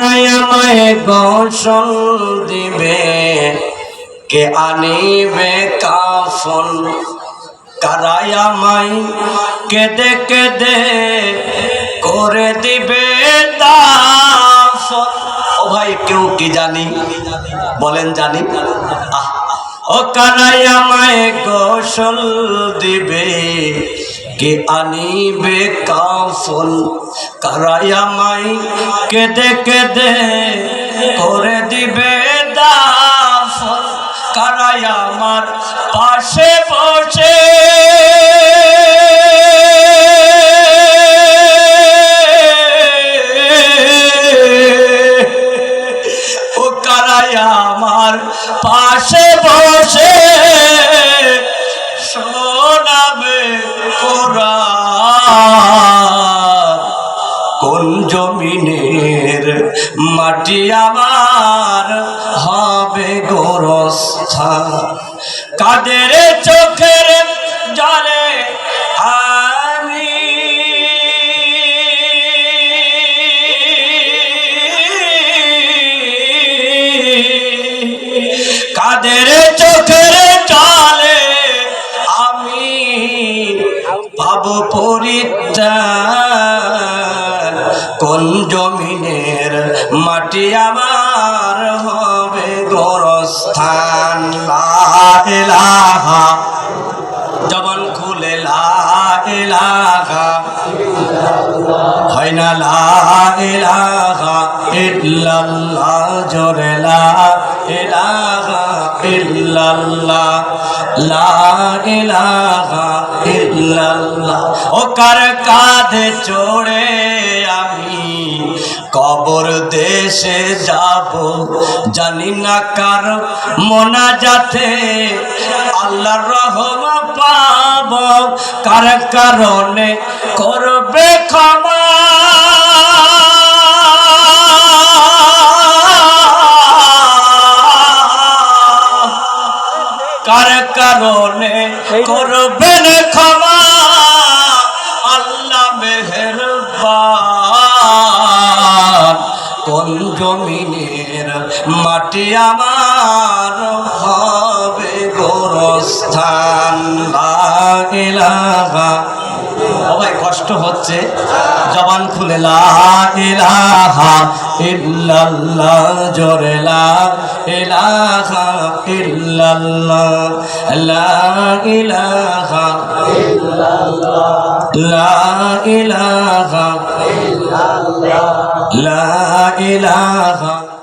কারাই আমায় গোসল দিবে। কে আনিবে কাফন? কারাই আমায় কেদে কেদে করে দিবে দাফন। ও ভাই, কেউ কি জানি? বলেন, জানি। ও কানাই আমায় গোসল দিবে। কে আনিবে কাফন কারাই আমায় কেদে কেদে করে দিবে দাফন কারাই আমার পাশে বসে। ও কারাই আমার পাশে বসে। জমিনের মাটি আমার হবে গোরস্থান কাদের চোখের জলে আমি? কাদের কোন জমিনের মাটি আমার হবে গোরস্থান? লা ইলাহা। জবান খুলে, লা ইলাহা। হয় জোরে লা ও কার কাঁধে চড়ে আমি কবর দেশে যাব। জানি না কার মোনা যাতে আল্লাহর রহমা পাব। কার কারণে করবে ক্ষমা। কার কারণে করবেন ক্ষমা। কোন জমিনের মাটি আমার হবে গোরস্থান। ও কষ্ট হচ্ছে। জবান খুলে, লা ইলাহা ইল্লাল্লাহ, জোরে ইলাহা লা লা লা ইলাহা